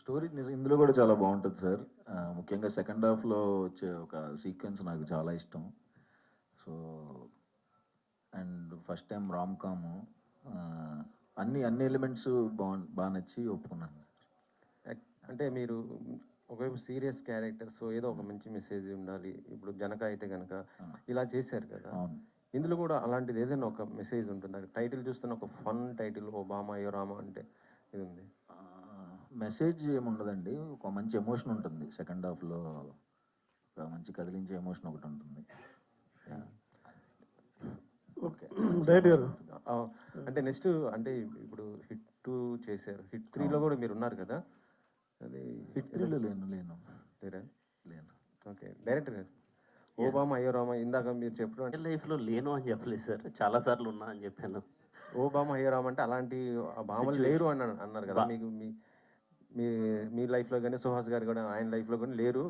Story నిజం ఇందులో కూడా చాలా బాగుంటుంది సార్. ముఖ్యంగా సెకండ్ హాఫ్లో వచ్చే ఒక సీక్వెన్స్ నాకు చాలా ఇష్టం. So and first time Ram కాము అన్ని అన్ని ఎలిమెంట్స్ బాగు బాగా నచ్చి ఒప్పుకున్నాను. అంటే మీరు ఒకవైపు సీరియస్ క్యారెక్టర్ సో ఏదో ఒక మంచి మెసేజ్ ఉండాలి. ఇప్పుడు జనక అయితే కనుక ఇలా చేశారు కదా. ఇందులో కూడా అలాంటిది ఏదైనా ఒక మెసేజ్ ఉంటుంది? టైటిల్ చూస్తున్న ఒక ఫన్ టైటిల్ ఓ బామ అయ్యో రామ అంటే ఇది ఉంది. మెసేజ్ ఏముండదండి. ఒక మంచి ఎమోషన్ ఉంటుంది. సెకండ్ హాఫ్లో ఒక మంచి కదిలించే ఎమోషన్ ఒకటి ఉంటుంది. అంటే నెక్స్ట్ అంటే ఇప్పుడు హిట్ టూ చేశారు. హిట్ త్రీలో కూడా మీరు ఉన్నారు కదా. అది హిట్ త్రీలో లేను లేను. లేరా? లేను. ఓకే. డైరెక్టర్ గారు. ఓ బామ అయ్యో రామ ఇందాక మీరు చెప్పడం అంటే లైఫ్లో లేను అని చెప్పలేదు సార్. చాలా సార్లు ఉన్నా అని చెప్పాను. ఓ బామ అయ్యో రామ అంటే అలాంటి ఆ భామలు లేరు అని అన్నారు కదా. మీకు మీ మీ మీ లైఫ్లో కానీ సుహాస్ గారు కూడా ఆయన లైఫ్లో కానీ లేరు.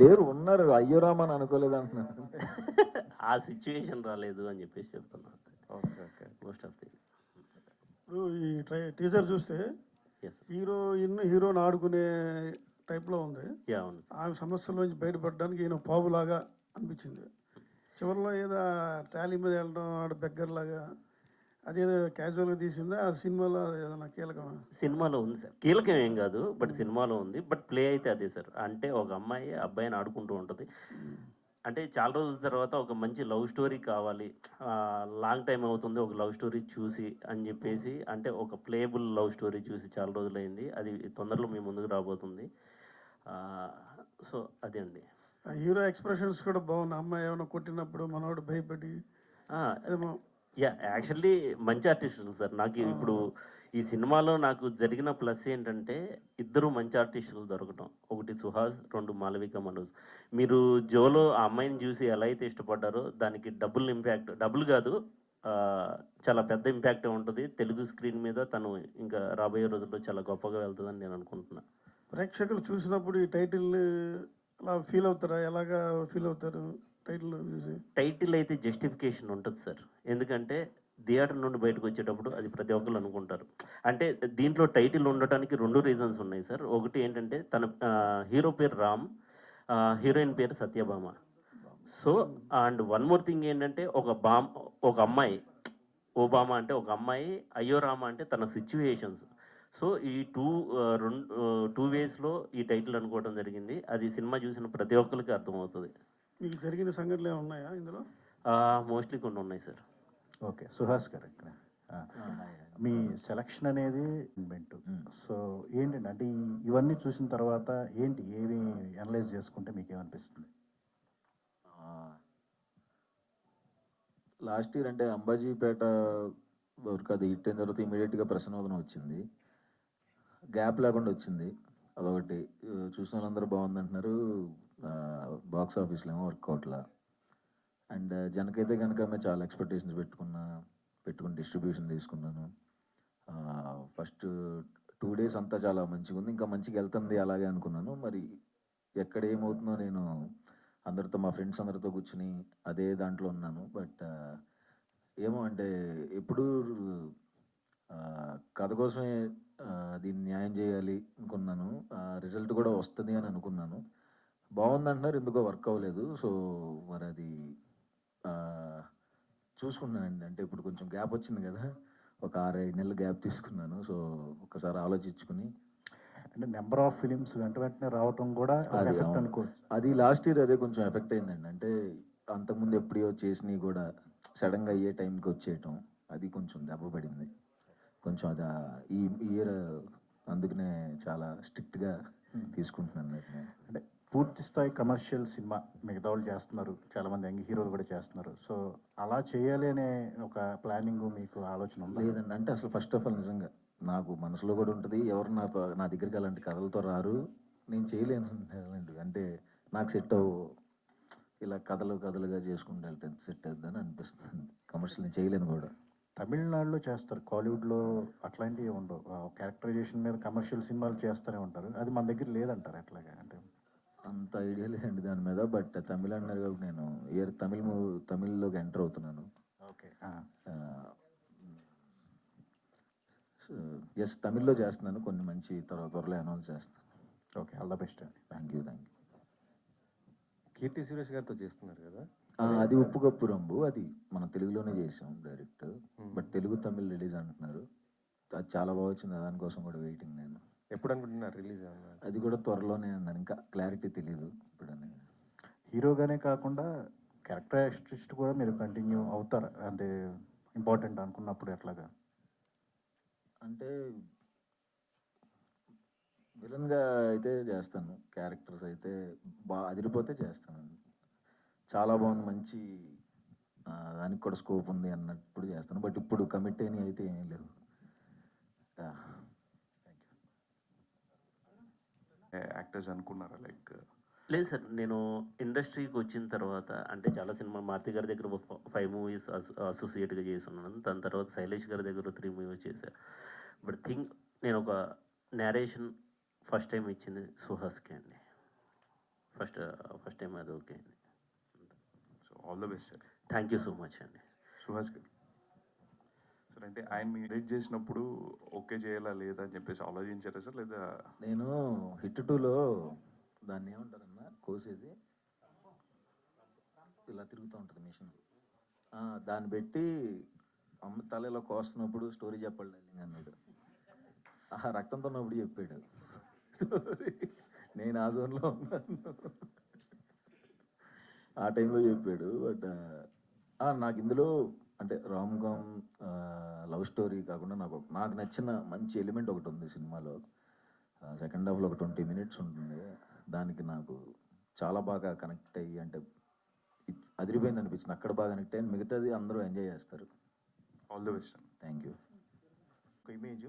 లేరు ఉన్నారు. అయ్యో రామా అని అనుకోలేదు అంటున్నాను. ఆ సిచ్యువేషన్ రాలేదు అని చెప్పేసి చెప్తున్నాను okay okay. Most of the ఇప్పుడు ఈ ట్రై టీజర్ చూస్తే ఎస్ హీరోయిన్ హీరోని ఆడుకునే టైప్లో ఉంది. ఆమె సమస్యల నుంచి బయటపడడానికి ఈయన పావులాగా అనిపించింది. చివరిలో ఏదో ట్రాలీ మీద వెళ్ళడం ఆడ బెగ్గర్లాగా అదేదో క్యాజువల్గా తీసిందా? ఆ సినిమాలో ఏదైనా కీలకమా? సినిమాలో ఉంది సార్. కీలకం ఏం కాదు బట్ సినిమాలో ఉంది. బట్ ప్లే అయితే అదే సార్. అంటే ఒక అమ్మాయి అబ్బాయిని ఆడుకుంటూ ఉంటుంది. అంటే చాలా రోజుల తర్వాత ఒక మంచి లవ్ స్టోరీ కావాలి. లాంగ్ టైం అవుతుంది ఒక లవ్ స్టోరీ చూసి అని చెప్పేసి అంటే ఒక ప్లేబుల్ లవ్ స్టోరీ చూసి చాలా రోజులైంది. అది తొందరలో మీ ముందుకు రాబోతుంది. సో అదే అండి. హీరో ఎక్స్ప్రెషన్స్ కూడా బాగున్నాయి. అమ్మాయి ఏమైనా కొట్టినప్పుడు మనోడు భయపడి యా యాక్చువల్లీ మంచి ఆర్టిస్టులు సార్. నాకు ఇప్పుడు ఈ సినిమాలో నాకు జరిగిన ప్లస్ ఏంటంటే ఇద్దరు మంచి ఆర్టిస్టులు దొరకటం. ఒకటి సుహాస్ రెండు మాలవిక మనోజ్. మీరు జోలో ఆ అమ్మాయిని చూసి ఎలా అయితే ఇష్టపడ్డారో దానికి డబుల్ ఇంపాక్ట్ డబుల్ కాదు చాలా పెద్ద ఇంపాక్ట్ ఉంటుంది. తెలుగు స్క్రీన్ మీద తను ఇంకా రాబోయే రోజుల్లో చాలా గొప్పగా వెళ్తుందని నేను అనుకుంటున్నాను ప్రేక్షకులు చూసినప్పుడు ఈ టైటిల్ అలా ఫీల్ అవుతారా? ఎలాగా ఫీల్ అవుతారు? టైటిల్ టైటిల్ అయితే జస్టిఫికేషన్ ఉంటుంది సార్ ఎందుకంటే థియేటర్ నుండి బయటకు వచ్చేటప్పుడు అది ప్రతి ఒక్కరు అనుకుంటారు. అంటే దీంట్లో టైటిల్ ఉండటానికి రెండు రీజన్స్ ఉన్నాయి సార్ ఒకటి ఏంటంటే తన హీరో పేరు రామ్ హీరోయిన్ పేరు Satyabhama. So and one more thing ఏంటంటే ఒక బామ్ ఒక అమ్మాయి ఓబామా అంటే ఒక అమ్మాయి అయ్యో రామ అంటే తన సిచ్యువేషన్స్ సో ఈ టూ రెండు టూ వేస్లో ఈ టైటిల్ అనుకోవడం జరిగింది. అది సినిమా చూసిన ప్రతి ఒక్కరికి అర్థమవుతుంది. మీకు జరిగిన సంఘటనలు ఏమైనా ఉన్నాయా ఇందులో? మోస్ట్లీ కొన్ని ఉన్నాయి సార్. ఓకే సుహాస్ గారు ఇక్కడ. మీ సెలక్షన్ అనేది మ్మ్. సో ఏంటండి అంటే ఇవన్నీ చూసిన తర్వాత ఏంటి ఏమి అనలైజ్ చేసుకుంటే మీకు ఏమనిపిస్తుంది లాస్ట్ ఇయర్ అంటే అంబాజీపేట వరకు అది హిట్ అయిన తర్వాత ఇమీడియట్గా ప్రసన్నోదనం వచ్చింది. గ్యాప్ లేకుండా వచ్చింది. అదొకటి. చూసిన వాళ్ళందరూ బాగుంది అంటున్నారు బాక్స్ ఆఫీస్లో ఏమో వర్కౌట్లా అండ్ uh, జనకైతే కనుక మేము చాలా ఎక్స్పెక్టేషన్స్ పెట్టుకున్నా పెట్టుకుని డిస్ట్రిబ్యూషన్ తీసుకున్నాను. ఫస్ట్ టూ డేస్ అంతా చాలా మంచిగా ఉంది. ఇంకా మంచిగా వెళ్తుంది అలాగే అనుకున్నాను. మరి ఎక్కడ ఏమవుతుందో నేను అందరితో మా ఫ్రెండ్స్ అందరితో కూర్చుని అదే దాంట్లో ఉన్నాను. బట్ uh, ఏమో అంటే ఎప్పుడు కథ కోసమే దీన్ని న్యాయం చేయాలి అనుకున్నాను. రిజల్ట్ కూడా వస్తుంది అని అనుకున్నాను. బాగుంది అంటున్నారు ఎందుకో వర్క్ అవ్వలేదు. సో మరి అది చూసుకున్నానండి. అంటే ఇప్పుడు కొంచెం గ్యాప్ వచ్చింది కదా. ఒక ఆరు ఐదు నెలలు గ్యాప్ తీసుకున్నాను. సో ఒకసారి ఆలోచించుకుని. అంటే నెంబర్ ఆఫ్ ఫిలిమ్స్ వెంట వెంటనే రావటం కూడా అది లాస్ట్ ఇయర్ అదే కొంచెం ఎఫెక్ట్ అయిందండి. అంటే అంతకుముందు ఎప్పుడో చేసినవి కూడా సడన్గా అయ్యే టైంకి వచ్చేయటం. అది కొంచెం దెబ్బ పడింది. కొంచెం అది ఈ ఇయర్ అందుకనే చాలా స్ట్రిక్ట్గా తీసుకుంటున్నాను అంటే పూర్తి స్థాయి కమర్షియల్ సినిమా మిగతా వాళ్ళు చేస్తున్నారు చాలా మంది యంగ్ హీరోలు కూడా చేస్తున్నారు. సో అలా చేయాలి అనే ఒక ప్లానింగ్ మీకు ఆలోచన ఉందా? లేదండి. అంటే అసలు ఫస్ట్ ఆఫ్ ఆల్ నిజంగా నాకు మనసులో కూడా ఉంటుంది ఎవరు నాతో నా దగ్గరికి అలాంటి కథలతో రారు. నేను చేయలేను అంటే నాకు సెట్ అవ్వు ఇలా కథలు కథలుగా చేసుకుంటూ వెళ్తే సెట్ అవుతుందని అనిపిస్తుంది. కమర్షియల్ నేను చేయలేను కూడా. తమిళనాడులో చేస్తారు కాలీవుడ్లో అట్లాంటివి ఉండవు. క్యారెక్టరైజేషన్ మీద కమర్షియల్ సినిమాలు చేస్తూనే ఉంటారు. అది మన దగ్గర లేదంటారు అట్లాగే అంటే అంత ఐడియా లేదండి దాని మీద బట్ తమిళ అన్నారు కాబట్టి నేను ఇయర్ తమిళ్ తమిళ్ళోకి ఎంటర్ అవుతున్నాను. ఓకే. ఎస్ తమిళ్ళో చేస్తున్నాను కొన్ని మంచి త్వర త్వరలో అనౌన్స్ చేస్తాను. ఓకే ఆల్ ద బెస్ట్ అండి. Thank you thank you Keerthy Suresh గారితో చేస్తున్నారు కదా? అది ఉప్పు కప్పు రంబు అది మనం తెలుగులోనే చేసాం direct. But Telugu Tamil release అంటున్నారు. అది చాలా బాగా వచ్చింది దానికోసం కూడా వెయిటింగ్ నేను. ఎప్పుడు అనుకుంటున్నారు రిలీజ్ అది కూడా త్వరలోనే అన్నాను. ఇంకా క్లారిటీ తెలియదు ఇప్పుడని హీరోగానే కాకుండా క్యారెక్టర్ ఆర్టిస్ట్ కూడా మీరు కంటిన్యూ అవుతారు? అంటే ఇంపార్టెంట్ అనుకున్నప్పుడు ఎట్లాగా? అంటే విలన్గా అయితే చేస్తాను. క్యారెక్టర్స్ అయితే బాగా అదిరిపోతే చేస్తాను. చాలా బాగుంది మంచి దానికి కూడా స్కోప్ ఉంది అన్నప్పుడు చేస్తాను. బట్ ఇప్పుడు కమిట్ అయిన అయితే ఏమీ లేవు. యాక్టర్స్ అనుకున్నారా? లైక్ లేదు సార్ నేను ఇండస్ట్రీకి వచ్చిన తర్వాత అంటే చాలా సినిమా మారుతి గారి దగ్గర ఒక ఫైవ్ మూవీస్ అసోసియేట్గా చేసి ఉన్నాను దాని తర్వాత శైలేష్ గారి దగ్గర త్రీ మూవీస్ చేశాను బట్ థింక్ నేను ఒక నేరేషన్ ఫస్ట్ టైం ఇచ్చింది సుహాస్కి అండి. ఫస్ట్ ఫస్ట్ టైం అది ఓకే అండి. So all the best sir thank you so much అండి. సుహాస్ సార్ అంటే ఆయన మీ రేట్ చేసినప్పుడు ఓకే చేయాలా లేదా అని చెప్పేసి ఆలోచించారా సార్? లేదా నేను హిట్ టూలో దాన్ని ఏమంటారన్నా కోసేది. ఇలా తిరుగుతూ ఉంటుంది మిషన్. దాన్ని పెట్టి అమ్మ తల ఇలా కోస్తున్నప్పుడు స్టోరీ చెప్పాలి అన్నాడు. ఆ రక్తంతో ఉన్నప్పుడు చెప్పాడు. నేను ఆ జోన్లో ఉన్నాను. ఆ టైంలో చెప్పాడు. బట్ నాకు ఇందులో అంటే రామ్ కామ్ లవ్ స్టోరీ కాకుండా నాకు నాకు నచ్చిన మంచి ఎలిమెంట్ ఒకటి ఉంది సినిమాలో. సెకండ్ హాఫ్లో ఒక ట్వంటీ మినిట్స్ ఉంటుంది. దానికి నాకు చాలా బాగా కనెక్ట్ అయ్యి అంటే అదిరిపోయింది అనిపించింది అక్కడ బాగా కనెక్ట్ అయ్యి మిగతాది అందరూ ఎంజాయ్ చేస్తారు. All the best thank you ఒక ఇమేజ్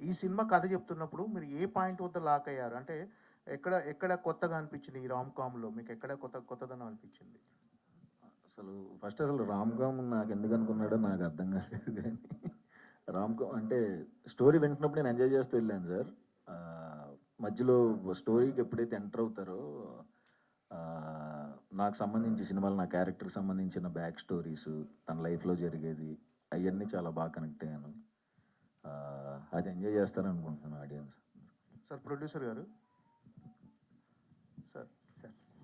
ఈ సినిమా కథ చెప్తున్నప్పుడు మీరు ఏ పాయింట్ వద్ద లాక్ అయ్యారు? అంటే ఎక్కడ ఎక్కడ కొత్తగా అనిపించింది ఈ రామ్ కామ్లో? మీకు ఎక్కడ కొత్త కొత్తదనం అనిపించింది? అసలు ఫస్ట్ అసలు రామ్ కామ్ నాకు ఎందుకు అనుకున్నాడో నాకు అర్థం కాలేదు కానీ రామ్ కామ్ అంటే స్టోరీ వింటున్నప్పుడు నేను ఎంజాయ్ చేస్తూ వెళ్ళాను సార్. మధ్యలో స్టోరీకి ఎప్పుడైతే ఎంటర్ అవుతారో నాకు సంబంధించి సినిమాలు నా క్యారెక్టర్కి సంబంధించిన బ్యాక్ స్టోరీస్ తన లైఫ్లో జరిగేది అవన్నీ చాలా బాగా కనెక్ట్ అయ్యాను. అది ఎంజాయ్ చేస్తారనుకుంటున్నాను ఆడియన్స్ సార్ ప్రొడ్యూసర్ గారు?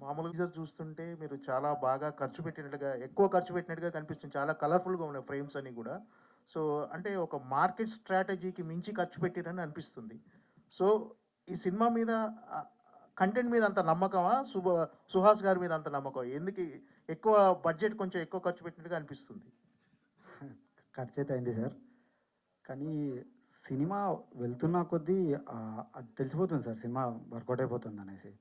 మామూలుగా teaser చూస్తుంటే మీరు చాలా బాగా ఖర్చు పెట్టినట్టుగా ఎక్కువ ఖర్చు పెట్టినట్టుగా కనిపిస్తుంది. చాలా కలర్ఫుల్గా ఉన్నాయి ఫ్రేమ్స్ అన్ని కూడా. సో అంటే ఒక మార్కెట్ స్ట్రాటజీకి మించి ఖర్చు పెట్టిరని అనిపిస్తుంది. సో ఈ సినిమా మీద కంటెంట్ మీద అంత నమ్మకమా? సుభ సుహాస్ గారి మీద అంత నమ్మకం ఎందుకు ఎక్కువ బడ్జెట్ కొంచెం ఎక్కువ ఖర్చు పెట్టినట్టుగా అనిపిస్తుంది? ఖర్చు అయితే అయింది సార్. కానీ సినిమా వెళ్తున్న కొద్దీ అది తెలిసిపోతుంది సార్. సినిమా వర్కౌట్ అయిపోతుంది అనేసి.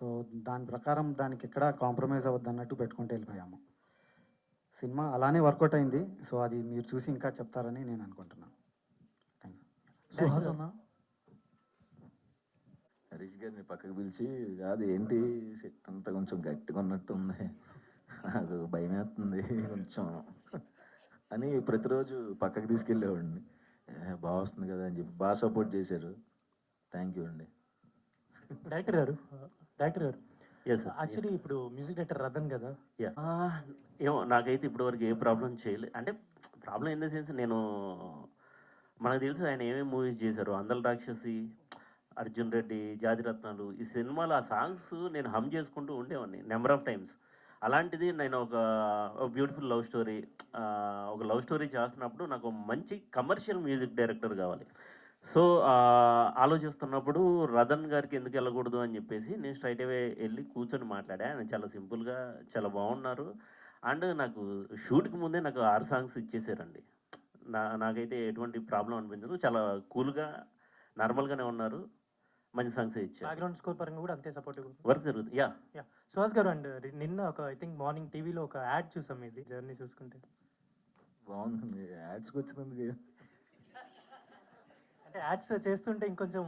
సో దాని ప్రకారం దానికి ఎక్కడ కాంప్రమైజ్ అవ్వద్దు అన్నట్టు పెట్టుకుంటూ వెళ్ళిపోయాము. సినిమా అలానే వర్కౌట్ అయింది. సో అది మీరు చూసి ఇంకా చెప్తారని నేను అనుకుంటున్నాను. థ్యాంక్ యూ సుహాస్ అన్న? హరీష్ గారిని పక్కకు పిలిచి కాదు ఏంటి? సెట్ అంతా కొంచెం గట్టిగా ఉన్నట్టుంది. నాకు భయం వేస్తుంది కొంచెం. అని ప్రతిరోజు పక్కకు తీసుకెళ్ళేవాడిని. "ఏ, బాగా వస్తుంది కదా అని చెప్పి బాగా సపోర్ట్ చేశారు. థ్యాంక్ యూ అండి. డైరెక్టర్ గారు? డైరెక్టర్ గారు ఎస్ యాక్చువల్లీ ఇప్పుడు మ్యూజిక్ డైరెక్టర్ రతన్ కదా. ఏమో నాకైతే ఇప్పటివరకు ఏ ప్రాబ్లం చేయలేదు అంటే ప్రాబ్లం ఇన్ ద సెన్స్ నేను మనకు తెలుసు ఆయన ఏమేమి మూవీస్ చేశారు. అందల రాక్షసి అర్జున్ రెడ్డి జాతిరత్నాలు ఈ సినిమాలో ఆ సాంగ్స్ నేను హమ్ చేసుకుంటూ ఉండేవాడిని నెంబర్ ఆఫ్ టైమ్స్ అలాంటిది నేను ఒక బ్యూటిఫుల్ లవ్ స్టోరీ ఒక లవ్ స్టోరీ చేస్తున్నప్పుడు నాకు మంచి కమర్షియల్ మ్యూజిక్ డైరెక్టర్ కావాలి. సో ఆలోచిస్తున్నప్పుడు రతన్ గారికి ఎందుకు వెళ్ళకూడదు అని చెప్పేసి నేను స్ట్రైట్ అవే వెళ్ళి కూర్చొని మాట్లాడా. ఆయన చాలా సింపుల్గా చాలా బాగున్నారు. అండ్ నాకు షూట్కి ముందే నాకు ఆరు సాంగ్స్ ఇచ్చేసారండి. నా నాకైతే ఎటువంటి ప్రాబ్లం అనిపించదు. చాలా కూల్గా నార్మల్గానే ఉన్నారు. మంచి సాంగ్స్ ఇచ్చారు. బ్యాక్గ్రౌండ్ స్కోర్ పరంగా కూడా అంతే సపోర్టివ్ వర్క్ జరుగుతుంది. యా. యా. సుహాస్ గారు అండ్ నిన్న ఒక ఐ థింక్ మార్నింగ్ టీవీలో ఒక యాడ్ చూసాం ఇది జర్నీ చూసుకుంటే. బాగుంది. యాడ్స్కి వచ్చినందుకు యాడ్స్ చేస్తుంటే ఇంకొంచెం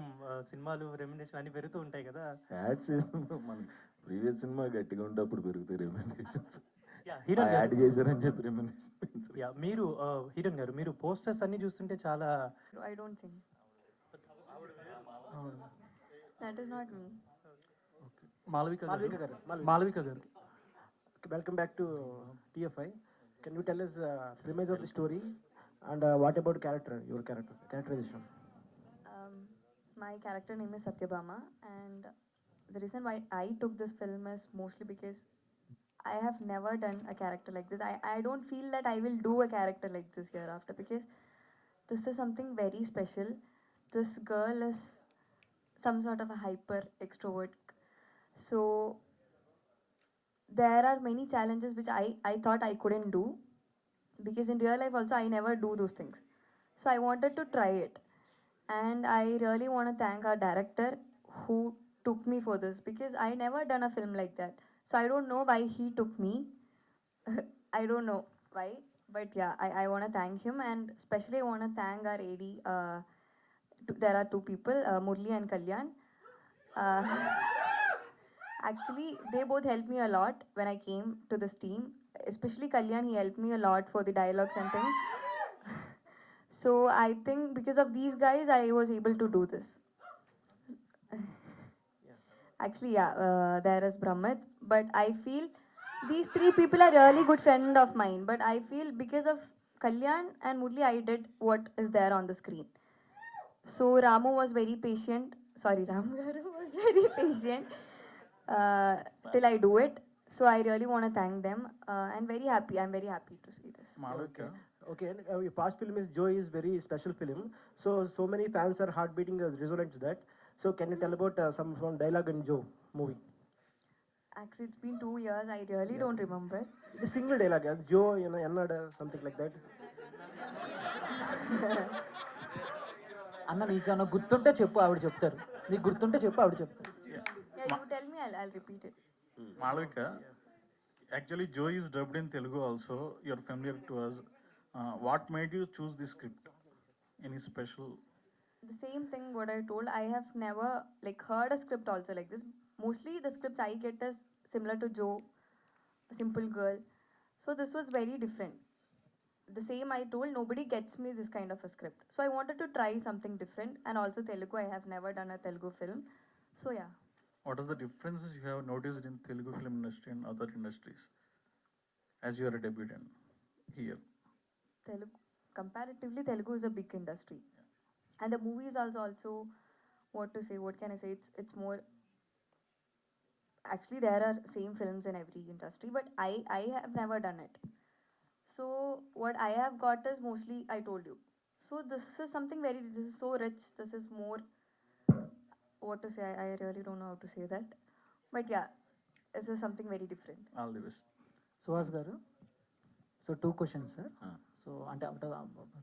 సినిమాలు రెమ్యునేషన్ అన్ని పెరుగుతూ ఉంటాయి కదా. యాడ్స్ చేసినప్పుడు మన ప్రీవియస్ సినిమా గట్టిగా ఉంటే అప్పుడు పెరుగుతాయి హీరోయిన్ యాడ్ చేశారని చెప్పి రెమ్యూనరేషన్ యా మీరు హీరోయిన్ గారు మీరు పోస్టర్స్ అన్ని చూస్తుంటే చాలా I don't think. That is not me. Malavika Malavika గారు. గారు. మాలవిక గారు welcome back to TFI can you tell us premise of the story and what about character your character characterization Um, my character name is Satyabama, and the reason why I took this film is mostly because I have never done a character like this. I, I don't feel that I will do a character like this hereafter because this is something very special. This girl is some sort of a hyper extrovert. So there are many challenges which I, I thought I couldn't do because in real life also I never do those things. So I wanted to try it. And I really want to thank our director who took me for this because I never done a film like that. So I don't know why he took me. I don't know why. But yeah, I, I want to thank him and especially I want to thank our AD. Uh, there are two people, uh, Murli and Kalyan. Uh, actually, they both helped me a lot when I came to this team. Especially Kalyan, he helped me a lot for the dialogues and things. So I think because of these guys, I was able to do this. Actually, yeah, uh, there is Brahmat, but I feel these three people are really good friend of mine. But I feel because of Kalyan and Murli, I did what is there on the screen. So Ramu was very patient. Sorry, Ramu was very patient uh, till I do it. So I really want to thank them uh, and very happy. I'm very happy to see this. Malavika. Okay, uh, your past film is Joy is very special film. So so many fans are heart beating as resonant to that. So can you tell about uh, some from dialogue in Joe movie? Actually, it's been two years. I really don't remember. The single dialogue, uh, Joe, you know, Ennada, something like that. అన్న నీకు అన్న గుర్తుంటే చెప్పు ఆవిడ చెప్తారు నీకు గుర్తుంటే చెప్పు ఆవిడ చెప్తారు Yeah, you tell me, I'll, I'll repeat it. Malavika, actually Joe is dubbed in Telugu also. You're familiar to us. Uh, what made you choose this script? Any special? The same thing what I told. I have never like heard a script also like this. Mostly the scripts I get is similar to Joe, a simple girl. So this was very different. The same I told. Nobody gets me this kind of a script. So I wanted to try something different. And also Telugu. I have never done a Telugu film. So yeah. What are the differences you have noticed in Telugu film industry and other industries as you are a debutant here? Telugu, comparatively, Telugu is a big industry, and the movies are also what to say. What can I say? It's it's more. Actually, there are same films in every industry, but I I have never done it. So what I have got is mostly I told you. So this is something very this is so rich. This is more. What to say? I, I really don't know how to say that, but yeah, this is something very different. All the best. Suhas Garu. So two questions, sir. Uh. So అంటే అంటే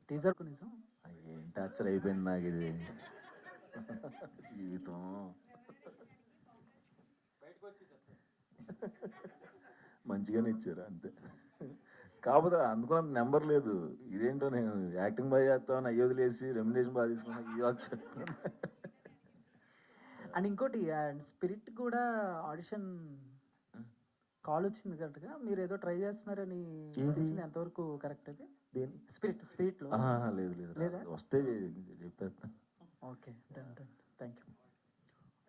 teaser నిజం? ఏం torture అయిపోయింది నాకు ఇది. జీవితం. మంచిగానే ఇచ్చారు అంతే. కాకపోతే అనుకున్నంత నెంబర్ లేదు. ఇదేంటో నేను యాక్టింగ్ బాగా చేస్తామని అయ్యి వదిలేసి రెమ్యునేషన్ బాగా తీసుకున్నా ఇది వచ్చేస్తాను అండ్ ఇంకోటి స్పిరిట్ కూడా ఆడిషన్ కాల్ వచ్చింది కరెక్ట్గా మీరు ఏదో ట్రై చేస్తున్నారని ఏది? వచ్చింది ఎంతవరకు కరెక్ట్ అది? దేని? స్పిరిట్ స్పిరిట్లో ఆహా, లేదు లేదు. వస్తే చెప్పేస్తాను okay done done thank you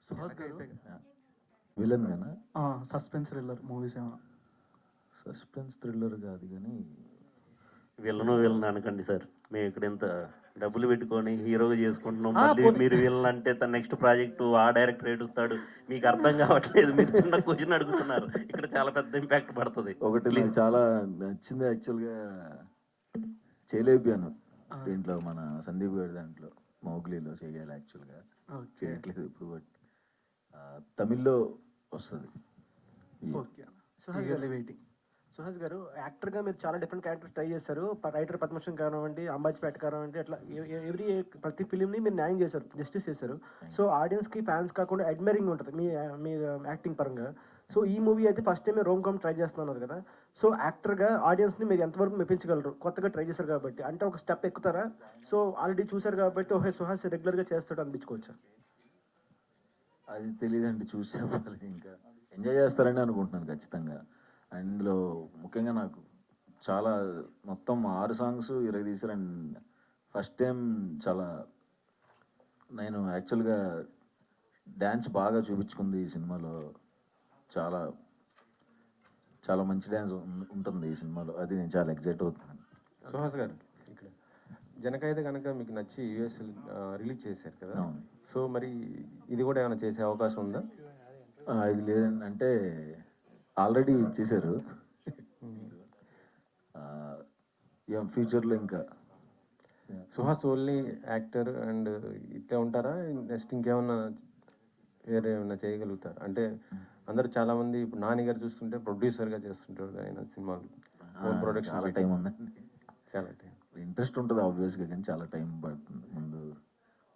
Suhas గారు? విలన్ గానా సస్పెన్స్ థ్రిల్లర్ మూవీస్ ఏమైనా సస్పెన్స్ థ్రిల్లర్ కాదు కానీ విలను విలను అనకండి సార్. మేము ఇక్కడ ఇంత డబ్బులు పెట్టుకొని హీరోగా చేసుకుంటున్నాం. మీరు అంటే తన నెక్స్ట్ ప్రాజెక్టు ఆ డైరెక్టర్ ఏడుస్తాడు. మీకు అర్థం కావట్లేదు. మీరు చిన్న క్వశ్చన్ అడుగుతున్నారు. ఇక్కడ చాలా పెద్ద ఇంపాక్ట్ పడుతుంది. ఒకటి నాకు చాలా నచ్చింది యాక్చువల్గా చేయలేకపోయాను దీంట్లో మన సందీప్ గారి దాంట్లో మౌగ్లీలో చేయాలి యాక్చువల్గా చేయట్లేదు ఇప్పుడు బట్ తమిళ్ళో వస్తుంది. ఓకే సుహాస్ గారు గారు యాక్టర్గా మీరు చాలా డిఫరెంట్ క్యారెక్టర్స్ ట్రై చేశారు. రైటర్ పద్మశ్రీ కానివ్వండి అంబాజీపేట కానివ్వండి అట్లా ఎవ్రీ ప్రతి ఫిలింని మీరు న్యాయం చేశారు జస్టిస్ చేశారు. సో ఆడియన్స్కి ఫ్యాన్స్ కాకుండా అడ్మైరింగ్ ఉంటుంది మీ మీ యాక్టింగ్ పరంగా. సో ఈ మూవీ అయితే first time rom com try చేస్తున్నారు కదా. సో యాక్టర్గా ఆడియన్స్ని మీరు ఎంతవరకు మెప్పించగలరు? కొత్తగా ట్రై చేశారు కాబట్టి. అంటే ఒక స్టెప్ ఎక్కుతారా? సో ఆల్రెడీ చూశారు కాబట్టి ఓహే సుహాస్ రెగ్యులర్గా చేస్తాడు అనిపించుకోవచ్చా? అది తెలియదండి చూసి చెప్పాలి ఇంకా. ఎంజాయ్ చేస్తారని అనుకుంటున్నాను ఖచ్చితంగా. అండ్ ఇందులో ముఖ్యంగా నాకు చాలా మొత్తం ఆరు సాంగ్స్ ఇరవై తీసారు అండ్ ఫస్ట్ టైం చాలా నేను యాక్చువల్గా డ్యాన్స్ బాగా చూపించుకుంది ఈ సినిమాలో. చాలా చాలా మంచి డ్యాన్స్ ఉంటుంది ఈ సినిమాలో. అది నేను చాలా ఎక్సైట్ అవుతున్నాను. సుహాస్ గారు ఇక్కడ జనక అయితే కనుక మీకు నచ్చి యూఎస్ రిలీజ్ చేశారు కదా. సో మరి ఇది కూడా ఏమైనా చేసే అవకాశం ఉందా? ఇది లేదండి అంటే ఆల్రెడీ ఏం ఫ్యూచర్లో ఇంకా. సుహాస్ ఓన్లీ యాక్టర్ అండ్ ఇట్లా ఉంటారా? నెక్స్ట్ ఇంకేమన్నా వేరే ఏమన్నా చేయగలుగుతారు? అంటే అందరూ చాలా మంది ఇప్పుడు నాని గారు చూస్తుంటే ప్రొడ్యూసర్గా చేస్తుంటారు ఆయన సినిమాలు. ప్రొడక్షన్ చాలా టైం ఉందండి చాలా టైం. ఇంట్రెస్ట్ ఉంటుంది ఆబ్వియస్గా కానీ చాలా టైం పడుతుంది.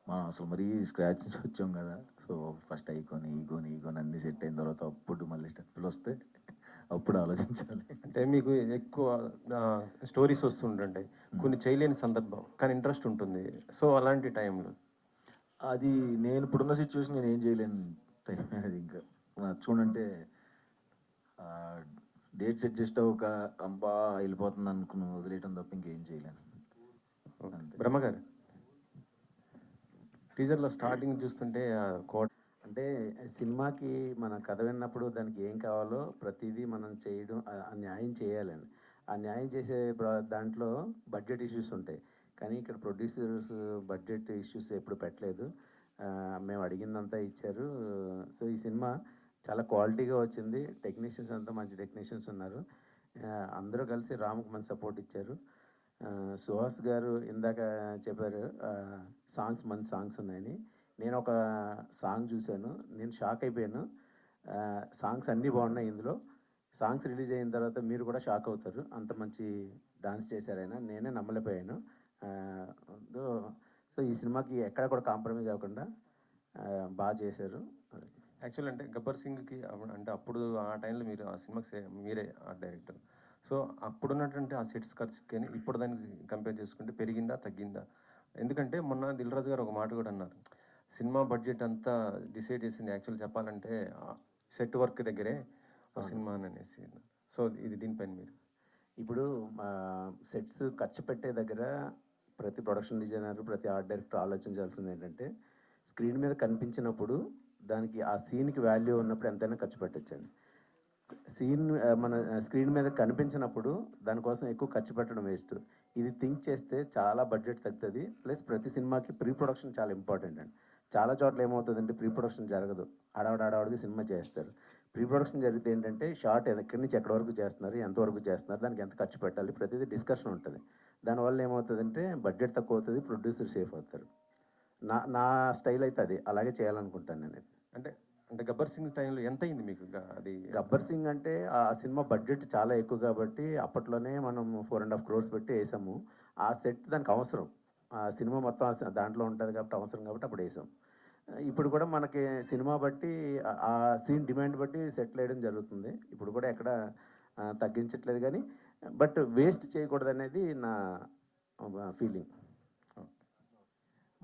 మనం అసలు మరీ స్క్రాచ్ నుంచి వచ్చాం కదా. సో ఫస్ట్ ఐకోని ఈగోని ఈగోని అన్ని సెట్ అయిన తర్వాత అప్పుడు మళ్ళీ స్టెప్పులు వస్తే అప్పుడు ఆలోచించాలి. అంటే మీకు ఎక్కువ స్టోరీస్ వస్తుంటుంటాయి కొన్ని చేయలేని సందర్భం కానీ ఇంట్రెస్ట్ ఉంటుంది. సో అలాంటి టైంలో? అది నేను ఇప్పుడున్న సిచ్యువేషన్ నేను ఏం చేయలేను. టైం అది ఇంకా చూడంటే డేట్స్ అడ్జస్ట్ అవ్వక అంబా వెళ్ళిపోతుంది అనుకుని వదిలేయటం తప్ప ఇంకేం చేయలేను. అంతే. బ్రహ్మగారు? టీజర్లో స్టార్టింగ్ చూస్తుంటే కోట అంటే సినిమాకి మన కథ విన్నప్పుడు దానికి ఏం కావాలో ప్రతిదీ మనం చేయడం ఆ- న్యాయం చేయాలని ఆ న్యాయం చేసే దాంట్లో బడ్జెట్ ఇష్యూస్ ఉంటాయి. కానీ ఇక్కడ ప్రొడ్యూసర్స్ బడ్జెట్ ఇష్యూస్ ఎప్పుడు పెట్టలేదు. మేము అడిగిందంతా ఇచ్చారు. సో ఈ సినిమా చాలా క్వాలిటీగా వచ్చింది. టెక్నీషియన్స్ అంతా మంచి టెక్నీషియన్స్ ఉన్నారు. అందరూ కలిసి రాముకు మంచి సపోర్ట్ ఇచ్చారు. సుహాస్ గారు ఇందాక చెప్పారు సాంగ్స్ మంచి సాంగ్స్ ఉన్నాయని. నేను ఒక సాంగ్ చూశాను నేను షాక్ అయిపోయాను. సాంగ్స్ అన్నీ బాగున్నాయి ఇందులో. సాంగ్స్ రిలీజ్ అయిన తర్వాత మీరు కూడా షాక్ అవుతారు. అంత మంచి డాన్స్ చేశారైనా నేనే నమ్మలేకపోయాను. సో ఈ సినిమాకి ఎక్కడ కూడా కాంప్రమైజ్ అవ్వకుండా బాగా చేశారు. యాక్చువల్ అంటే గబ్బర్ సింగ్కి అప్పుడు- అంటే అప్పుడు ఆ టైంలో మీరు ఆ సినిమాకి మీరే ఆ డైరెక్టర్ సో అప్పుడున్నటువంటి ఆ సెట్స్ ఖర్చుకి ఇప్పుడు దానికి కంపేర్ చేసుకుంటే పెరిగిందా తగ్గిందా? ఎందుకంటే మొన్న దిల్ రాజు గారు ఒక మాట కూడా అన్నారు. సినిమా బడ్జెట్ అంతా డిసైడ్ చేసింది. యాక్చువల్ చెప్పాలంటే సెట్ వర్క్ దగ్గరే సినిమా అని అనేసి. సో ఇది దీనిపైన మీరు. ఇప్పుడు సెట్స్ ఖర్చు పెట్టే దగ్గర ప్రతి ప్రొడక్షన్ డిజైనర్ ప్రతి ఆర్ట్ డైరెక్టర్ ఆలోచించాల్సింది ఏంటంటే స్క్రీన్ మీద కనిపించినప్పుడు దానికి ఆ సీన్కి వాల్యూ ఉన్నప్పుడు ఎంతైనా ఖర్చు పెట్టచ్చండి. సీన్ మన స్క్రీన్ మీద కనిపించినప్పుడు దానికోసం ఎక్కువ ఖర్చు పెట్టడం వేస్ట్. ఇది థింక్ చేస్తే చాలా బడ్జెట్ తగ్గుతుంది. ప్లస్ ప్రతి సినిమాకి ప్రీ ప్రొడక్షన్ చాలా ఇంపార్టెంట్ అండి. చాలా చోట్ల ఏమవుతుందంటే ప్రీ ప్రొడక్షన్ జరగదు. ఆడవాడు ఆడవాడికి సినిమా చేస్తారు. ప్రీ ప్రొడక్షన్ జరిగితే ఏంటంటే షార్ట్ ఎక్కడి నుంచి ఎక్కడి వరకు చేస్తున్నారు ఎంతవరకు చేస్తున్నారు దానికి ఎంత ఖర్చు పెట్టాలి ప్రతిదీ డిస్కషన్ ఉంటుంది. దానివల్ల ఏమవుతుందంటే బడ్జెట్ తక్కువ అవుతుంది ప్రొడ్యూసర్ సేఫ్ అవుతారు. నా నా స్టైల్ అయితే అది. అలాగే చేయాలనుకుంటాను నేను. అంటే అంటే గబ్బర్ సింగ్ టైంలో ఎంత అయింది మీకు అది? గబ్బర్ సింగ్ అంటే ఆ సినిమా బడ్జెట్ చాలా ఎక్కువ కాబట్టి అప్పట్లోనే మనం ఫోర్ అండ్ హాఫ్ క్రోర్స్ పెట్టి వేసాము. ఆ సెట్ దానికి అవసరం. ఆ సినిమా మొత్తం దాంట్లో ఉంటుంది కాబట్టి అవసరం కాబట్టి అప్పుడు వేసాం. ఇప్పుడు కూడా మనకి సినిమా బట్టి ఆ- సీన్ డిమాండ్ బట్టి సెటిల్ వేయడం జరుగుతుంది. ఇప్పుడు కూడా ఎక్కడ తగ్గించట్లేదు కానీ బట్ వేస్ట్ చేయకూడదు అనేది నా feeling.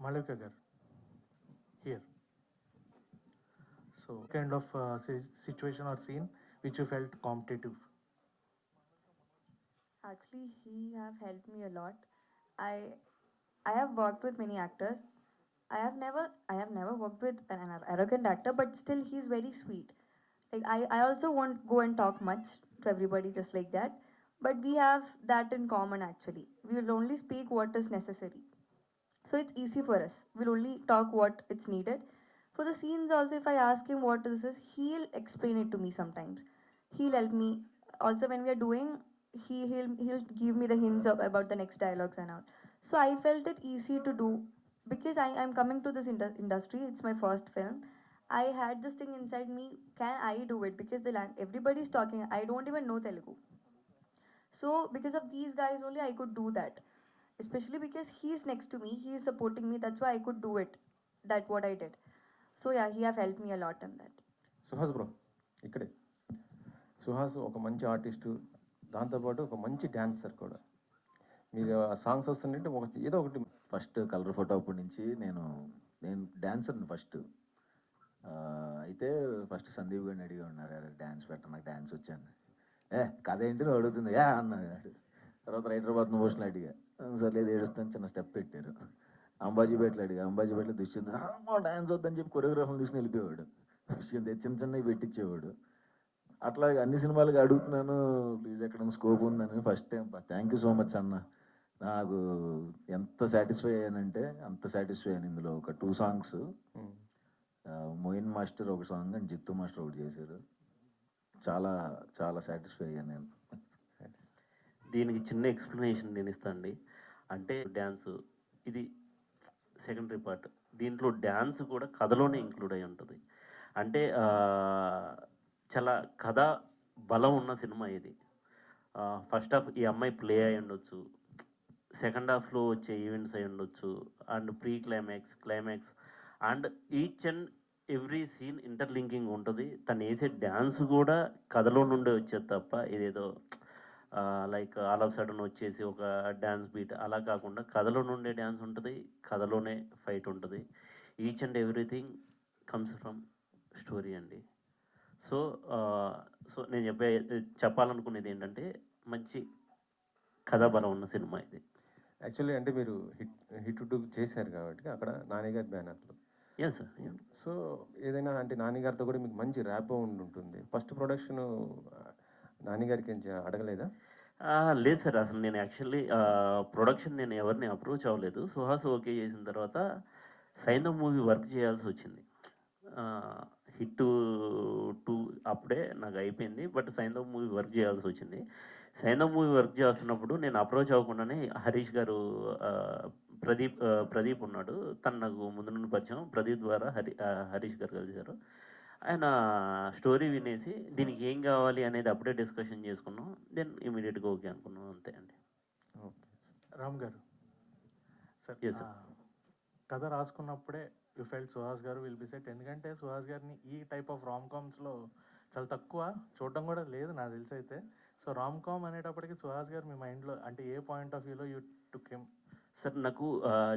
Malika gar, So, kind of uh, situation or scene which you felt competitive. Actually, he have helped me a lot. I I have worked with many actors. I have never I have never worked with an ar- arrogant actor, but still he's very sweet. Like I, I also won't go and talk much to everybody just like that. But we have that in common actually. We will only speak what is necessary. So it's easy for us. We'll only talk what it's needed. For the scenes also, if I ask him what this is, he'll explain it to me sometimes. He'll help me. Also, when we are doing, he he'll he'll give me the hints of about the next dialogues and all. So I felt it easy to do because I am coming to this indu- industry. It's my first film. I had this thing inside me. Can I do it? Because the lang- everybody's talking. I don't even know Telugu. So because of these guys only, I could do that. Especially because he's next to me. He is supporting me. That's why I could do it. That what I did. So yeah, he have helped me a lot in that. Suhas bro ఇక్కడే. సుహాస్ ఒక మంచి artist దాంతోపాటు ఒక మంచి dancer కూడా. మీరు ఆ songs వస్తుంటే ఒక ఏదో ఒకటి ఫస్ట్ కలర్ ఫోటో అప్పటి నుంచి నేను నేను డాన్సర్ని ఫస్ట్ అయితే ఫస్ట్ సందీప్ గారిని అడిగి ఉన్నారు డ్యాన్స్ పెట్ట నాకు డ్యాన్స్ వచ్చాను ఏ కథ ఏంటి? నువ్వు అడుగుతుంది. ఏ అన్నాడు. తర్వాత బాత్ మోషన్ అడిగా. సరే లేదు ఏడుస్తాను. చిన్న స్టెప్ పెట్టారు. అంబాజీపేటలో అడిగా. అంబాజీపేటలో దుష్యంత్ మా డ్యాన్స్ వద్దని చెప్పి కొరియోగ్రాఫర్ని తీసుకుని వెళ్ళిపోయాడు దుష్యంత్ చిన్న చిన్నవి పెట్టించేవాడు అట్లా అన్ని సినిమాలకి అడుగుతున్నాను. ప్లీజ్ ఎక్కడ స్కోప్ ఉందని first time. Thank you so much అన్న. నాకు ఎంత సాటిస్ఫై అయ్యానంటే అంత సాటిస్ఫై అయ్యాను ఇందులో. ఒక టూ సాంగ్స్. మోయిన్ మాస్టర్ ఒక సాంగ్ అండ్ జిత్తు మాస్టర్ ఒకటి చేశారు. చాలా చాలా సాటిస్ఫై అయ్యాను నేను. దీనికి చిన్న ఎక్స్ప్లెనేషన్ నేను ఇస్తాను అండి అంటే డ్యాన్స్ ఇది సెకండరీ పార్ట్. దీంట్లో డ్యాన్స్ కూడా కథలోనే ఇంక్లూడ్ అయి ఉంటుంది. అంటే చాలా కథ బలం ఉన్న సినిమా ఇది. ఫస్ట్ హాఫ్ ఈ అమ్మాయి ప్లే అయి ఉండొచ్చు. సెకండ్ హాఫ్లో వచ్చే ఈవెంట్స్ అయి ఉండొచ్చు. And pre climax climax and each and every scene interlinking ఉంటుంది. తను వేసే డ్యాన్స్ కూడా కథలో నుండే వచ్చేది తప్ప ఇదేదో లైక్ ఆల్ ఆఫ్ సడన్ వచ్చేసి ఒక డ్యాన్స్ బీట్. అలా కాకుండా కథలో నుండే డ్యాన్స్ ఉంటుంది కథలోనే ఫైట్ ఉంటుంది. Each and everything comes from story అండి. సో సో నేను చెప్పే చెప్పాలనుకునేది ఏంటంటే మంచి కథాబలం ఉన్న సినిమా ఇది. యాక్చువల్లీ అంటే మీరు హిట్ హిట్ టు చేశారు కాబట్టి అక్కడ నానిగారి బ్యానర్లో ఎస్ సార్ సో ఏదైనా అంటే నాన్నగారితో కూడా మీకు మంచి ర్యాపో ఉండి ఉంటుంది. ఫస్ట్ ప్రొడక్షన్ నాన్నగారికి అడగలేదా? లేదు సార్. అసలు నేను యాక్చువల్లీ ప్రొడక్షన్ నేను ఎవరిని అప్రోచ్ అవ్వలేదు సుహాస్ ఓకే చేసిన తర్వాత సైందవ్ మూవీ వర్క్ చేయాల్సి వచ్చింది. హిట్ టూ అప్పుడే నాకు అయిపోయింది. బట్ సైందవ్ మూవీ వర్క్ చేయాల్సి వచ్చింది. సైందవ్ మూవీ వర్క్ చేస్తున్నప్పుడు నేను అప్రోచ్ అవ్వకుండానే హరీష్ గారు ప్రదీప్ ప్రదీప్ ఉన్నాడు. తను నాకు ముందు నుండి పరిచయం ప్రదీప్ ద్వారా హరి హరీష్ గారు కలిశారు. ఆయన స్టోరీ వినేసి దీనికి ఏం కావాలి అనేది అప్పుడే డిస్కషన్ చేసుకున్నాం. దెన్ ఇమీడియట్గా ఓకే అనుకున్నాం. అంతే అండి. రామ్ గారు. Sir Yes, sir. ఆ, కథ రాసుకున్నప్పుడే యు ఫెల్ట్ సుహాస్ గారు విల్ బి సెట్ ఎందుకంటే సుహాస్ గారిని ఈ టైప్ ఆఫ్ రామ్ కామ్స్లో చాలా తక్కువ చూడడం కూడా లేదు నాకు తెలిసి అయితే. సో రామ్ కామ్ అనేటప్పటికి సుహాస్ గారు మీ మైండ్లో అంటే ఏ పాయింట్ ఆఫ్ వ్యూలో యూ టుక్ హిమ్ సార్ నాకు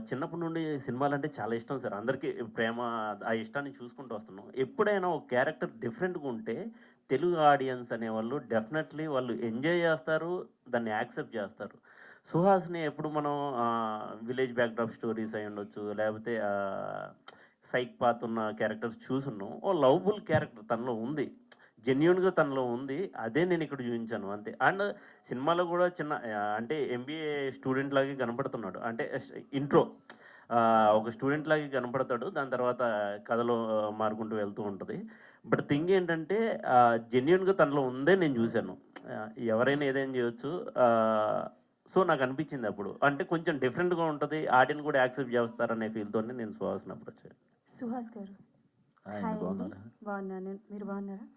చిన్నప్పటి నుండి సినిమాలు అంటే చాలా ఇష్టం సార్. అందరికీ ప్రేమ ఆ ఇష్టాన్ని చూసుకుంటూ వస్తున్నాం. ఎప్పుడైనా ఒక క్యారెక్టర్ డిఫరెంట్గా ఉంటే తెలుగు ఆడియన్స్ అనేవాళ్ళు డెఫినెట్లీ వాళ్ళు ఎంజాయ్ చేస్తారు దాన్ని యాక్సెప్ట్ చేస్తారు. సుహాస్ని ఎప్పుడు మనం విలేజ్ బ్యాక్డ్రాప్ స్టోరీస్ అయి ఉండొచ్చు లేకపోతే సైక్ పాత్ ఉన్న క్యారెక్టర్స్ చూసున్నాం. ఓ లవబుల్ క్యారెక్టర్ తనలో ఉంది. జెన్యున్గా తనలో ఉంది. అదే నేను ఇక్కడ చూపించాను. అంతే. అండ్ సినిమాలో కూడా చిన్న అంటే ఎంబీఏ స్టూడెంట్ లాగే కనపడుతున్నాడు. అంటే ఇంట్రో ఒక స్టూడెంట్ లాగే కనపడతాడు. దాని తర్వాత కథలో మారుకుంటూ వెళ్తూ ఉంటుంది. బట్ థింగ్ ఏంటంటే జెన్యున్గా తనలో ఉందే నేను చూశాను. ఎవరైనా ఏదైనా చేయొచ్చు. సో నాకు అనిపించింది అప్పుడు. అంటే కొంచెం డిఫరెంట్గా ఉంటుంది. ఆడియన్స్ కూడా యాక్సెప్ట్ చేస్తారనే ఫీల్తోనే నేను సుహాసిన అప్రోచ్ అయ్యాను. సుహాస్ గారు. బాగున్నారా? మీరు బాగున్నారా?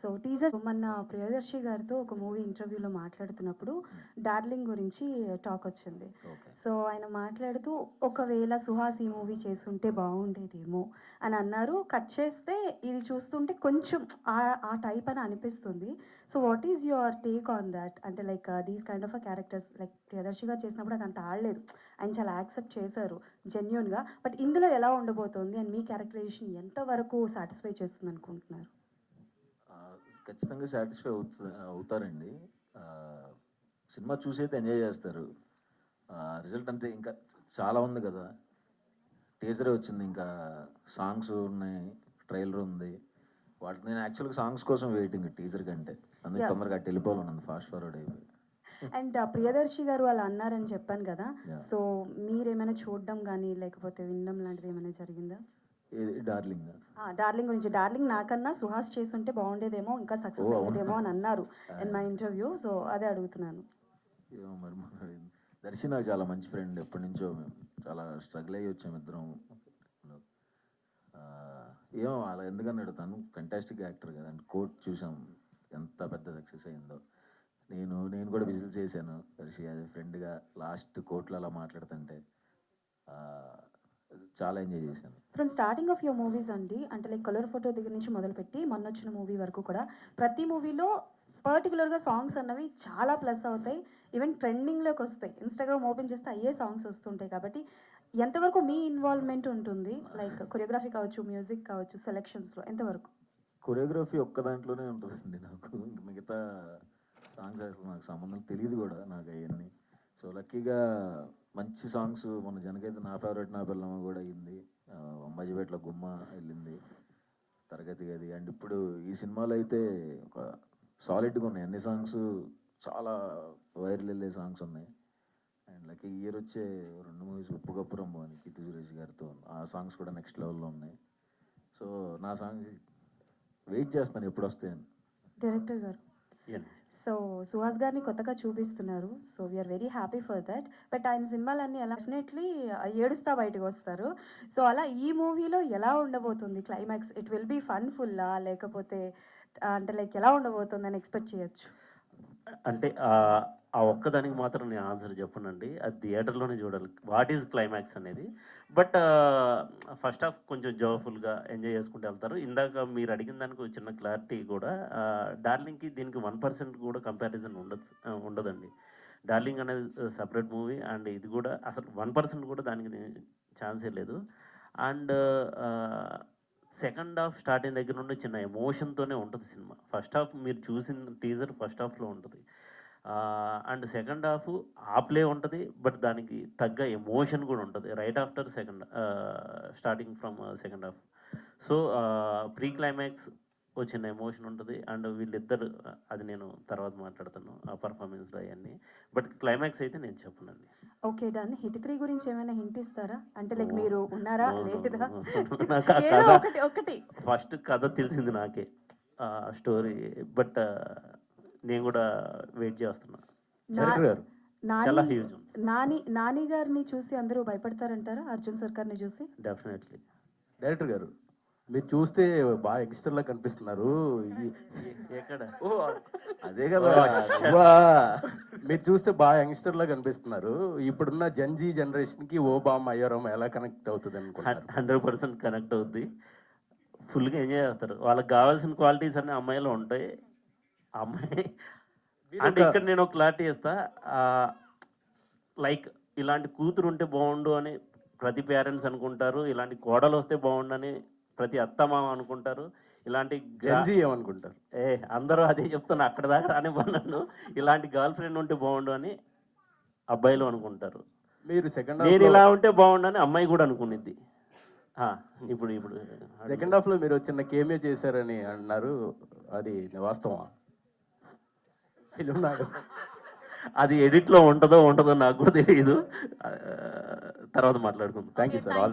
సో టీజర్ మొన్న ప్రియదర్శి గారితో ఒక మూవీ ఇంటర్వ్యూలో మాట్లాడుతున్నప్పుడు డార్లింగ్ గురించి టాక్ వచ్చింది. సో ఆయన మాట్లాడుతూ ఒకవేళ సుహాస్ ఈ మూవీ చేస్తుంటే బాగుండేదేమో అని అన్నారు. కట్ చేస్తే ఇది చూస్తుంటే కొంచెం ఆ ఆ టైప్ అని అనిపిస్తుంది. So what is your take on that? అంటే like these kind of a characters like Priyadarshi గారు చేసినప్పుడు అది అంత ఆడలేదు. ఆయన చాలా యాక్సెప్ట్ చేశారు జెన్యున్గా బట్ ఇందులో ఎలా ఉండబోతోంది? అండ్ మీ క్యారెక్టరైజేషన్ ఎంతవరకు సాటిస్ఫై చేస్తుంది అనుకుంటున్నారు ఖచ్చితంగా సాటిస్ఫై అవుతు అవుతారండి. సినిమా చూసి అయితే ఎంజాయ్ చేస్తారు. రిజల్ట్ అంటే ఇంకా చాలా ఉంది కదా. టీజరే వచ్చింది ఇంకా సాంగ్స్ ఉన్నాయి ట్రైలర్ ఉంది. వాటి నేను యాక్చువల్గా సాంగ్స్ కోసం వెయిటింగ్ టీజర్ కంటే. అందుకే. తొందరగా అటు వెళ్ళిపోవాలన్నది ఫాస్ట్ ఫార్వర్డ్ అయిపోయి. అండ్ ప్రియదర్శి గారు అలా అన్నారని చెప్పాను కదా. సో మీరేమైనా చూడడం కానీ లేకపోతే వినడం లాంటిది ఏమైనా జరిగిందా? డార్లింగ్. డార్లింగ్ గురించి. డార్లింగ్ నాకన్నా సుహాస్ చేస్తుంటే బాగుండేదేమో ఇంకా సక్సెస్? అయ్యేదేమో అని అన్నారు ఇన్ మై ఇంటర్వ్యూ. సో అదే అడుగుతున్నాను. ఏమో మరి మరి దర్శి నాకు చాలా మంచి ఫ్రెండ్. ఎప్పటి నుంచో మేము చాలా స్ట్రగుల్ అయ్యి వచ్చాము ఇద్దరం. ఏమో అలా ఎందుకన్నాడు తను ఫెంటాస్టిక్ యాక్టర్ కదా. అంటే కోట్ చూసాం. ఎంత పెద్ద సక్సెస్ అయిందో. నేను నేను కూడా విజిల్ చేశాను దర్శి అది ఫ్రెండ్గా లాస్ట్ కోర్టులో అలా మాట్లాడుతుంటే. చాలా ఎంజాయ్ చేశాను. From starting of your movies అండి అంటే లైక్ కలర్ ఫోటో దగ్గర నుంచి మొదలుపెట్టి మొన్న వచ్చిన మూవీ వరకు కూడా ప్రతి మూవీలో పర్టికులర్గా సాంగ్స్ అన్నవి చాలా ప్లస్ అవుతాయి. ఈవెన్ ట్రెండింగ్లోకి వస్తాయి. ఇన్స్టాగ్రామ్ ఓపెన్ చేస్తే అయ్యే సాంగ్స్ వస్తుంటాయి కాబట్టి ఎంతవరకు మీ ఇన్వాల్వ్మెంట్ ఉంటుంది? లైక్ కొరియోగ్రఫీ కావచ్చు మ్యూజిక్ కావచ్చు సెలెక్షన్స్లో ఎంతవరకు? కొరియోగ్రఫీ ఒక్క దాంట్లోనే ఉంటుందండి నాకు. మిగతా సాంగ్స్ అసలు నాకు సంబంధం తెలియదు కూడా నాకు అవన్నీ. సో లక్కీగా మంచి సాంగ్స్ మన జనకైతే నా ఫేవరెట్ నా పిల్లమ్మ కూడా అయ్యింది. అంబాజీపేటలో గుమ్మ వెళ్ళింది. తరగతి గది. అండ్ ఇప్పుడు ఈ సినిమాలో అయితే ఒక సాలిడ్గా ఉన్నాయి. అన్ని సాంగ్స్ చాలా వైరల్ వెళ్ళే సాంగ్స్ ఉన్నాయి. అండ్ లైక్ ఈ ఇయర్ వచ్చే రెండు మూవీస్ ఉప్పు కప్పు రంబు అని కీర్తి సురేష్ గారితో ఆ సాంగ్స్ కూడా నెక్స్ట్ లెవెల్లో ఉన్నాయి. సో నా సాంగ్ వెయిట్ చేస్తాను ఎప్పుడు వస్తాయని. డైరెక్టర్ గారు. సో సుహాస్ గారిని కొత్తగా చూపిస్తున్నారు. So we are very happy for that but ఆయన సినిమాలన్నీ ఎలా డెఫినెట్లీ ఏడుస్తా బయటకు వస్తారు. సో అలా ఈ మూవీలో ఎలా ఉండబోతుంది climax it will be fun ఫుల్లా లేకపోతే అంటే లైక్ ఎలా ఉండబోతుంది అని ఎక్స్పెక్ట్ చేయొచ్చు? అంటే ఆ ఒక్కదానికి మాత్రం నేను ఆన్సర్ చెప్పనండి. అది థియేటర్లోనే చూడాలి. వాట్ ఈజ్ క్లైమాక్స్ అనేది. బట్ ఫస్ట్ హాఫ్ కొంచెం జోఫుల్గా ఎంజాయ్ చేసుకుంటూ వెళ్తారు. ఇందాక మీరు అడిగిన దానికి ఒక చిన్న క్లారిటీ కూడా డార్లింగ్కి దీనికి వన్ పర్సెంట్ కూడా కంపారిజన్ ఉండదు ఉండదండి. డార్లింగ్ అనేది సపరేట్ మూవీ అండ్ ఇది కూడా అసలు వన్ పర్సెంట్ కూడా దానికి ఛాన్సే లేదు. అండ్ సెకండ్ హాఫ్ స్టార్టింగ్ దగ్గర నుండి చిన్న ఎమోషన్తోనే ఉంటుంది సినిమా. ఫస్ట్ హాఫ్ మీరు చూసిన టీజర్ ఫస్ట్ హాఫ్లో ఉంటుంది. అండ్ సెకండ్ హాఫ్ ఆ ప్లే ఉంటుంది బట్ దానికి తగ్గ ఎమోషన్ కూడా ఉంటుంది. Right after second starting from second half so pre climax వచ్చిన ఎమోషన్ ఉంటుంది అండ్ వీళ్ళిద్దరు అది నేను తర్వాత మాట్లాడతాను ఆ పర్ఫార్మెన్స్లో అవన్నీ. బట్ క్లైమాక్స్ అయితే నేను చెప్పనండి. ఓకే డన్ హిట్ త్రీ గురించి ఏమైనా హింట్ ఇస్తారా? అంటే లైక్ మీరు ఉన్నారా? లేదా? ఒకటి ఒకటి. ఫస్ట్ కథ తెలిసింది నాకే స్టోరీ బట్ నేను కూడా వెయిట్ చేస్తున్నా. నా- చాలా నాని హ్యూజ్ నాని నాని గారిని చూసి అందరూ భయపడతారంటారా? అర్జున్ సర్కార్ని చూసి? డెఫినెట్లీ డైరెక్టర్ గారు మీరు చూస్తే బాగా యంగ్స్టర్ లా కనిపిస్తున్నారు. ఈ- ఎక్కడ? ఓ, అదే కదా. ఓ. వా. మీరు చూస్తే బాగా యంగ్స్టర్ లా కనిపిస్తున్నారు. ఇప్పుడున్న జన్జీ జనరేషన్కి ఓబామ్ అయ్యారామ్ ఎలా కనెక్ట్ అవుతుంది అనుకుంటారు హండ్రెడ్ పర్సెంట్ కనెక్ట్ అవుద్ది. ఫుల్గా ఎంజాయ్ చేస్తారు. వాళ్ళకి కావాల్సిన క్వాలిటీస్ అన్ని అమ్మాయిలో ఉంటాయి. అమ్మాయి. అంటే ఇక్కడ నేను ఒక క్లారిటీ ఇస్తా లైక్ ఇలాంటి కూతురు ఉంటే బాగుండు అని ప్రతి పేరెంట్స్ అనుకుంటారు. ఇలాంటి కోడలు వస్తే బాగుండు అని ప్రతి అత్తమామ అనుకుంటారు. ఇలాంటి గా- జన్జీ ఏమనుకుంటారు? ఏ అందరూ అదే చెప్తున్నా. అక్కడ దాకా రానివ్వను ఇలాంటి గర్ల్ ఫ్రెండ్ ఉంటే బాగుండు అని అబ్బాయిలు అనుకుంటారు. మీరు సెకండ్ నేను ఇలా ఉంటే బాగుండు అని అమ్మాయి కూడా అనుకునిద్ది. ఆ, ఇప్పుడు ఇప్పుడు సెకండ్ హాఫ్లో మీరు చిన్న కేమియో చేశారని అన్నారు. అది వాస్తవా ఉన్నాడు అది ఎడిట్లో ఉంటుందో ఉంటుందో నాకు కూడా తెలియదు తర్వాత మాట్లాడుకుందాం. Thank you sir